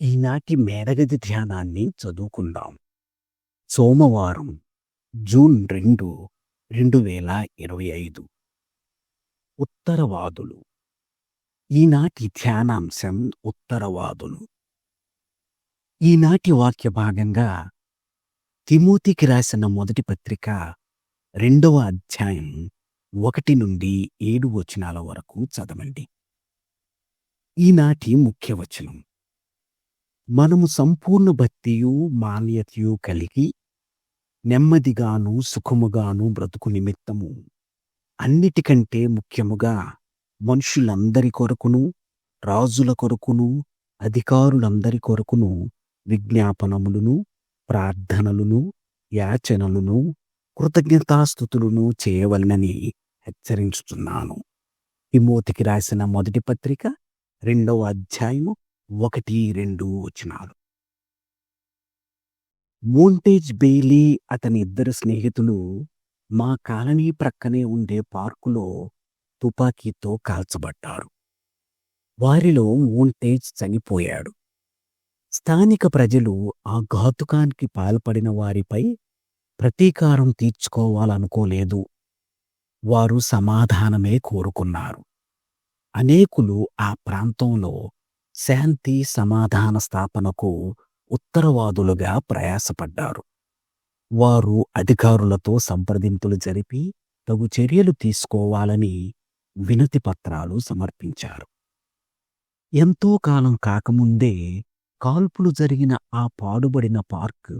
ఈనాటి మేడగది ధ్యానాన్ని చదువుకుందాం. సోమవారం జూన్ రెండు రెండు వేల ఇరవై ఐదు. ఉత్తరవాదులు. ఈనాటి ధ్యానాంశం ఉత్తరవాదులు. ఈనాటి వాక్య భాగంగా తిమోతికి రాసిన మొదటి పత్రిక రెండవ అధ్యాయం ఒకటి నుండి ఏడు వచనాల వరకు చదవండి. ఈనాటి ముఖ్య వచనం మనము సంపూర్ణ భక్తియు మాన్యతయు కలిగి నెమ్మదిగాను సుఖముగాను బ్రతుకు నిమిత్తము. అన్నిటికంటే ముఖ్యముగా మనుషులందరి కొరకును రాజుల కొరకును అధికారులందరి కొరకును విజ్ఞాపనములను ప్రార్థనలను యాచనలను కృతజ్ఞతాస్థుతులను చేయవలనని హెచ్చరించుతున్నాను విమోతికి రాసిన మొదటి పత్రిక రెండవ అధ్యాయము ఒకటి రెండు వచనాలు. మోంటేజ్ బెయిలీ అతని ఇద్దరు స్నేహితులు మా కాలనీ ప్రక్కనే ఉండే పార్కులో తుపాకీతో కాల్చబడ్డారు. వారిలో మోంటేజ్ చనిపోయాడు. స్థానిక ప్రజలు ఆ ఘాతుకానికి పాల్పడిన వారిపై ప్రతీకారం తీర్చుకోవాలనుకోలేదు. వారు సమాధానమే కోరుకున్నారు. అనేకులు ఆ ప్రాంతంలో శాంతి సమాధాన స్థాపనకు ఉత్తరవాదులుగా ప్రయాసపడ్డారు. వారు అధికారులతో సంప్రదింపులు జరిపి తగు చర్యలు తీసుకోవాలని వినతి పత్రాలు సమర్పించారు. ఎంతో కాలం కాకముందే కాల్పులు జరిగిన ఆ పాడుబడిన పార్క్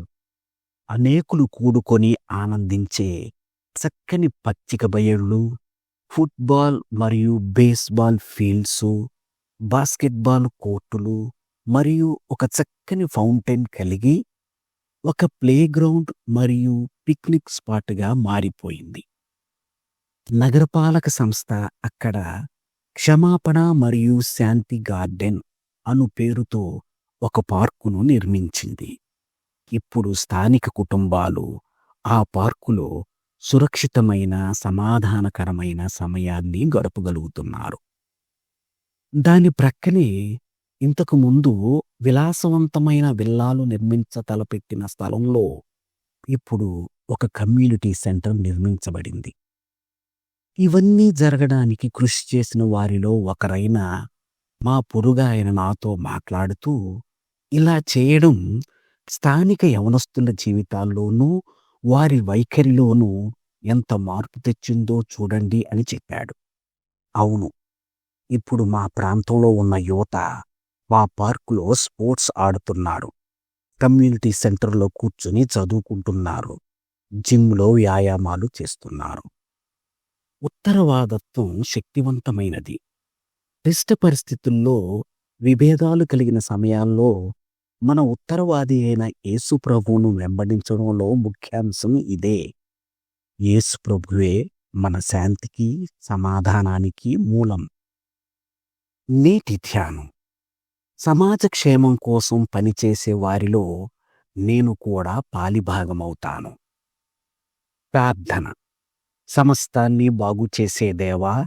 అనేకులు కూడుకొని ఆనందించే చక్కని పచ్చిక బయళ్ళు ఫుట్బాల్ మరియు బేస్బాల్ ఫీల్డ్సు బాస్కెట్బాల్ కోర్టులు మరియు ఒక చక్కని ఫౌంటైన్ కలిగి ఒక ప్లేగ్రౌండ్ మరియు పిక్నిక్ స్పాట్గా మారిపోయింది. నగరపాలక సంస్థ అక్కడ క్షమాపణ మరియు శాంతి గార్డెన్ అను పేరుతో ఒక పార్కును నిర్మించింది. ఇప్పుడు స్థానిక కుటుంబాలు ఆ పార్కులో సురక్షితమైన సమాధానకరమైన సమయాన్ని గడపగలుగుతున్నారు. దాని ప్రక్కనే ఇంతకు ముందు విలాసవంతమైన విల్లాలు నిర్మించ తలపెట్టిన స్థలంలో ఇప్పుడు ఒక కమ్యూనిటీ సెంటర్ నిర్మించబడింది. ఇవన్నీ జరగడానికి కృషి చేసిన వారిలో ఒకరైన మా పొరుగాయన నాతో మాట్లాడుతూ ఇలా చేయడం స్థానిక యవనస్తుల జీవితాల్లోనూ వారి వైఖరిలోనూ ఎంత మార్పు తెచ్చిందో చూడండి అని చెప్పాడు. అవును ఇప్పుడు మా ప్రాంతంలో ఉన్న యువత మా పార్కులో స్పోర్ట్స్ ఆడుతున్నారు. కమ్యూనిటీ సెంటర్లో కూర్చుని చదువుకుంటున్నారు. జిమ్లో వ్యాయామాలు చేస్తున్నారు. ఉత్తరవాదత్వం శక్తివంతమైనది. క్లిష్ట పరిస్థితుల్లో విభేదాలు కలిగిన సమయాల్లో మన ఉత్తరవాది అయిన యేసుప్రభువును వెంబడించడంలో ముఖ్యాంశం ఇదే. యేసుప్రభువే మన శాంతికి సమాధానానికి మూలం. నేటి ధ్యానం. సమాజ క్షేమం కోసం పనిచేసే వారిలో నేను కూడా పాలిభాగమవుతాను. ప్రార్థన. సమస్తాన్ని బాగు దేవా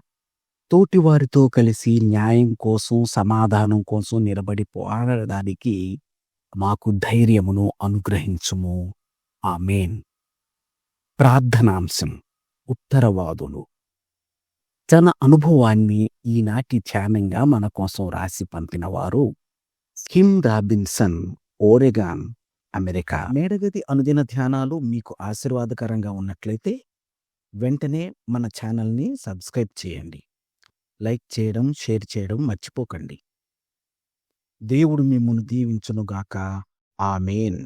తోటివారితో కలిసి న్యాయం కోసం సమాధానం కోసం నిలబడి పోరాడడానికి మాకు ధైర్యమును అనుగ్రహించుము. ఆమెన్. ప్రార్థనాంశం. ఉత్తరవాదులు. తన అనుభవాన్ని ఈనాటి ధ్యానంగా మన కోసం రాసి పంపినవారు కిమ్ రాబిన్సన్ ఓరెగాన్ అమెరికా. మేడగది అనుదిన ధ్యానాలు మీకు ఆశీర్వాదకరంగా ఉన్నట్లయితే వెంటనే మన ఛానల్ని సబ్స్క్రైబ్ చేయండి. లైక్ చేయడం షేర్ చేయడం మర్చిపోకండి. దేవుడు మిమ్మల్ని దీవించునుగాక. ఆమెన్.